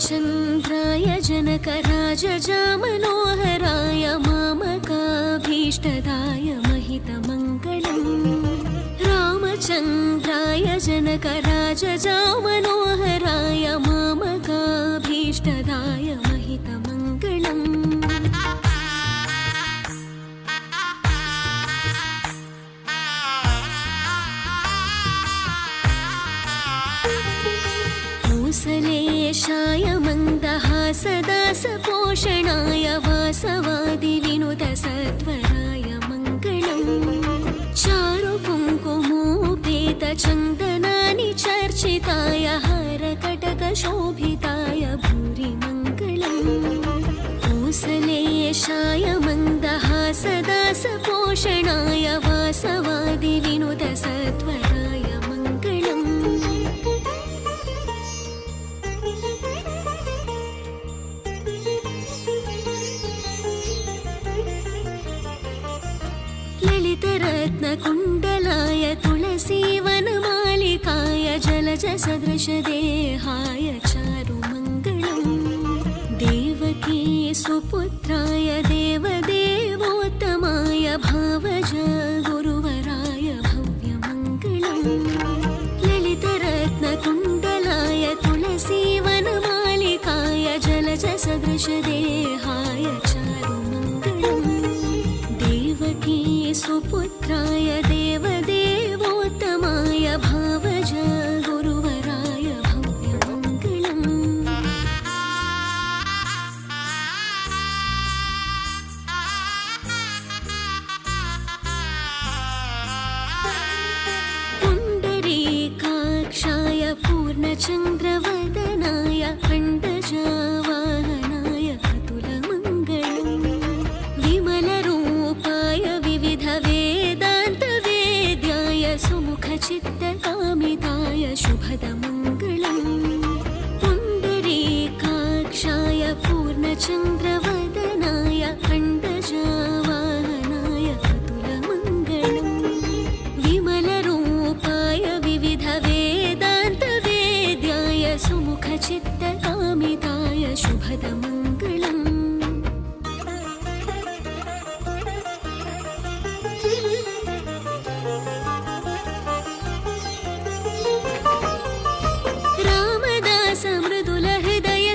चन्द्राय जनकराज जामनोहराय मामकाभीष्टदा रामचन्द्राय जनकराजजामनोहराय मामकाभीष्टदाय महितमङ्गलम्। कोसलेशाय मन्दहासदासपोषणाय वासवादिविनुतसत्वराय चर्चिताय हरकटकशोभिताय भूरि मङ्गलम् कोसलेशाय मन्दहासदासपोषणाय वासवादिविनुतसत्वराय मङ्गलम्। ललितरत्नकुण्डलाय तुलसीवनमालिकाय जलजसदृशदेहाय चारुमङ्गलम् देवकी सुपुत्राय देवदेवोत्तमाय भावज गुरुवराय भव्यमङ्गलम् ललितरत्नकुण्डलाय तुलसीवनमालिकाय जलजसदृशदेहाय चारुमङ्गलम् पूर्णचन्द्रवदनाय खण्डजावाहनाय अतुलमङ्गलम् विमलरूपाय विविधवेदान्तवेद्याय सुमुखचित्तकामिताय शुभदमङ्गलम्। पुण्डरीकाक्षाय पूर्णचन्द्रवदनाय பதமங்கலம் ராமதாச மிருதுல ஹிருதய